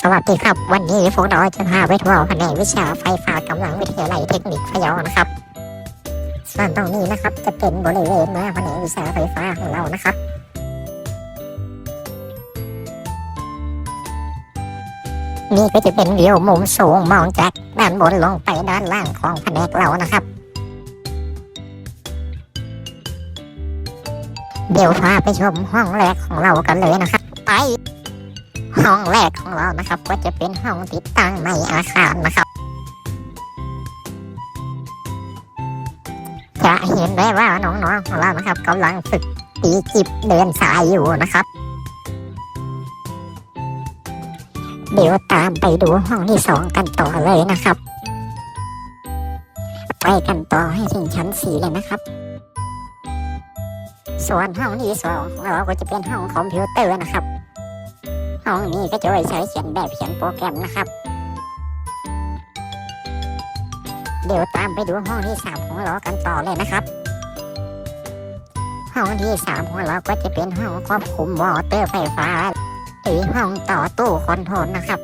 สวัสดีครับ วันนี้พวกเราจะพาไปทัวร์แผนกวิชาไฟฟ้ากำลังวิทยาลัยเทคนิคพะเยานะครับ ส่วนตรงนี้นะครับจะเป็นบริเวณหน้าแผนกวิชาไฟฟ้าของเรานะครับนี่ก็จะเป็นวิวมุมสูงมองจากด้านบนลงไปด้านล่างของแผนกเรานะครับ เดี๋ยวพาไปชมห้องแรกของเรากันเลยนะครับ ไป ห้องแรกของเรานะครับ ก็จะเป็นห้องติดตั้งในอาคารนะครับจะเห็นได้ว่าน้องๆของเรานะครับกำลังฝึกตีจิบเดินสายอยู่นะครับเดี๋ยวตามไปดูห้องที่สองกันต่อเลยนะครับไปกันต่อให้ถึงชั้นสี่เลยนะครับ ส่วนห้องที่สองของเราก็จะเป็นห้องคอมพิวเตอร์นะครับ ห้องนี้ก็จะไว้ใช้เขียนแบบเขียนโปรแกรมนะครับ เดี๋ยวตามไปดูห้องที่สามของเรากันต่อเลยนะครับ ห้องที่สามของเราก็จะเป็นห้องควบคุมมอเตอร์ไฟฟ้าหรือห้องต่อตู้คอนโทรลนะครับ